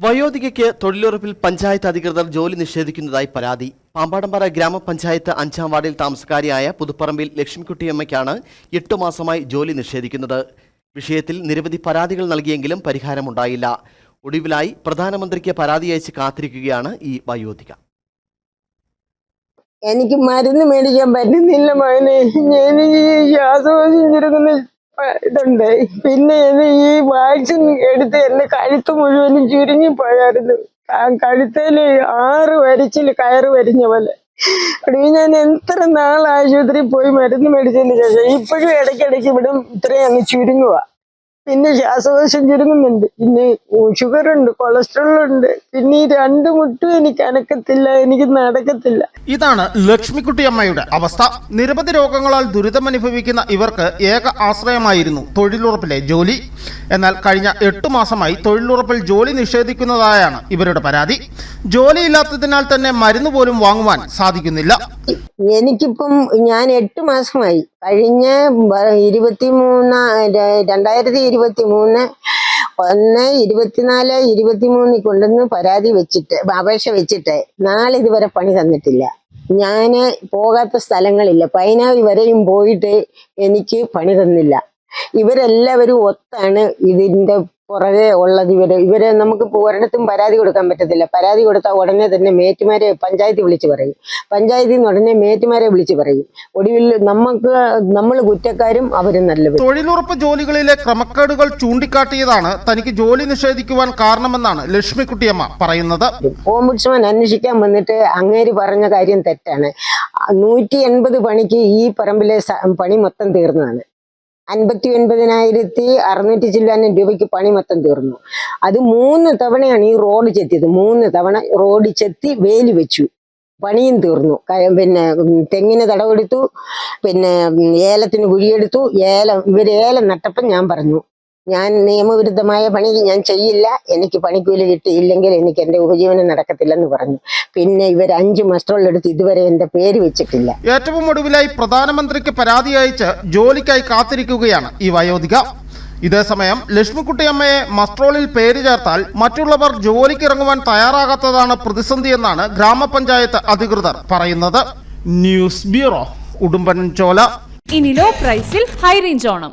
വയോധികയ്ക്ക് തൊഴിലുറപ്പിൽ പഞ്ചായത്ത് അധികൃതർ ജോലി നിഷേധിക്കുന്നതായി പരാതി. പാമ്പാടമ്പാറ ഗ്രാമപഞ്ചായത്ത് അഞ്ചാം വാർഡിൽ താമസക്കാരിയായ പുതുപ്പറമ്പിൽ ലക്ഷ്മിക്കുട്ടിയമ്മയ്ക്കാണ് എട്ടു മാസമായി ജോലി നിഷേധിക്കുന്നത്. വിഷയത്തിൽ നിരവധി പരാതികൾ നൽകിയെങ്കിലും പരിഹാരമുണ്ടായില്ല. ഒടുവിലായി പ്രധാനമന്ത്രിക്ക് പരാതി അയച്ച് കാത്തിരിക്കുകയാണ് ഈ വയോധിക. എനിക്ക് മരുന്ന് മേടിക്കാൻ പറ്റുന്നില്ല മോനെ. ഞാൻ പ- ഇതുണ്ട്. പിന്നെ ഈ വാക്സിൻ എടുത്ത് എന്റെ കഴുത്ത് മുഴുവനും ചുരുങ്ങി പോയായിരുന്നു. കഴുത്തേൽ ആറ് വരിച്ചിൽ കയറ് വരിഞ്ഞ പോലെ. ഞാൻ എത്ര നാൾ ആശുപത്രിയിൽ പോയി മരുന്ന് മേടിച്ചതിന് ശേഷം ഇപ്പോഴും ഇടയ്ക്കിടയ്ക്ക് ഇവിടെ ഇത്രയും അങ്ങ് ചുരുങ്ങുക പിന്നെ ശ്വാസകോശം ചുരുങ്ങുന്നുണ്ട്. പിന്നെ ഷുഗർ ഉണ്ട് കൊളസ്ട്രോൾ ഉണ്ട്. പിന്നെ ഈ രണ്ടു മുട്ടും എനിക്ക് അനക്കത്തില്ല എനിക്ക് നടക്കത്തില്ല. ഇതാണ് ലക്ഷ്മിക്കുട്ടിയമ്മയുടെ അവസ്ഥ. നിരവധി രോഗങ്ങളാൽ ദുരിതമനുഭവിക്കുന്ന ഇവർക്ക് ഏക ആശ്രയമായിരുന്നു തൊഴിലുറപ്പിലെ ജോലി. എന്നാൽ കഴിഞ്ഞ എട്ട് മാസമായി തൊഴിലുറപ്പിൽ ജോലി നിഷേധിക്കുന്നതായാണ് ഇവരുടെ പരാതി. ജോലിയില്ലാത്തതിനാൽ തന്നെ മരുന്ന് പോലും വാങ്ങുവാൻ സാധിക്കുന്നില്ല. എനിക്കിപ്പം ഞാൻ എട്ട് മാസമായി. കഴിഞ്ഞ ഇരുപത്തി മൂന്ന് രണ്ടായിരത്തി ഇരുപത്തി മൂന്ന് ഒന്ന് ഇരുപത്തിനാല് ഇരുപത്തി മൂന്നിൽ കൊണ്ടുവന്ന് പരാതി വെച്ചിട്ട് അപേക്ഷ വെച്ചിട്ട് നാളിതുവരെ പണി തന്നിട്ടില്ല. ഞാൻ പോകാത്ത സ്ഥലങ്ങളില്ല. പൈനാവി വരെയും പോയിട്ട് എനിക്ക് പണി തന്നില്ല. ഇവരെല്ലാവരും ഒത്താണ് ഇതിന്റെ പുറകെ ഉള്ളത് ഇവർ. ഇവരെ നമുക്ക് ഒരിടത്തും പരാതി കൊടുക്കാൻ പറ്റത്തില്ല. പരാതി കൊടുത്താൽ ഉടനെ തന്നെ മേറ്റുമാരെ പഞ്ചായത്ത് വിളിച്ച് പറയും. പഞ്ചായത്തിൽ നിന്ന് ഉടനെ മേറ്റുമാരെ വിളിച്ച് പറയും. ഒടുവിൽ നമുക്ക് നമ്മൾ കുറ്റക്കാരും അവരും നല്ലവരും തൊഴിലുറപ്പ് ജോലികളിലെ ക്രമക്കേടുകൾ ചൂണ്ടിക്കാട്ടിയതാണ് തനിക്ക് ജോലി നിഷേധിക്കുവാൻ കാരണമെന്നാണ് ലക്ഷ്മിക്കുട്ടിയമ്മ പറയുന്നത്. ഓംബുഡ്സ്മാൻ അന്വേഷിക്കാൻ വന്നിട്ട് അങ്ങേര് പറഞ്ഞ കാര്യം തെറ്റാണ്. നൂറ്റി എൺപത് പണിക്ക് ഈ പറമ്പിലെ പണി മൊത്തം തീർന്നതാണ്. അൻപത്തി ഒൻപതിനായിരത്തി അറുന്നൂറ്റി ചില്ലാനം രൂപയ്ക്ക് പണി മൊത്തം തീർന്നു. അത് മൂന്ന് തവണയാണ് ഈ റോഡ് ചെത്തിയത്. മൂന്ന് തവണ റോഡ് ചെത്തി വേലി വെച്ചു. പണിയും തീർന്നു. പിന്നെ തെങ്ങിന് തടവെടുത്തു. പിന്നെ ഏലത്തിന് കുഴിയെടുത്തു. ഏലം ഇവർ ഏലം നട്ടപ്പം ഞാൻ പറഞ്ഞു ഞാൻ നിയമവിരുദ്ധമായ പണി ഞാൻ ചെയ്യില്ല എനിക്ക് പണിക്കൂലി കിട്ടിയില്ലെങ്കിൽ എനിക്ക് എന്റെ ഉപജീവനം നടക്കത്തില്ലെന്ന് പറഞ്ഞു. പിന്നെ ഇവർ അഞ്ച് മസ്റ്ററോളെടുത്ത് ഇതുവരെ എന്റെ പേര് വെച്ചിട്ടില്ല. ഏറ്റവും ഒടുവിലായി പ്രധാനമന്ത്രിക്ക് പരാതി അയച്ച് ജോലിക്കായി കാത്തിരിക്കുകയാണ് ഈ വയോധിക. ഇതേസമയം ലക്ഷ്മിക്കുട്ടിയമ്മയെ മസ്ട്രോളിൽ പേര് ചേർത്താൽ മറ്റുള്ളവർ ജോലിക്കിറങ്ങുവാൻ തയ്യാറാകാത്തതാണ് പ്രതിസന്ധി എന്നാണ് ഗ്രാമപഞ്ചായത്ത് അധികൃതർ പറയുന്നത്. ന്യൂസ് ബ്യൂറോ ഉടുമ്പൻചോല ഇനി ലോ പ്രൈസിൽ ഹൈ റേഞ്ച് ഓണം.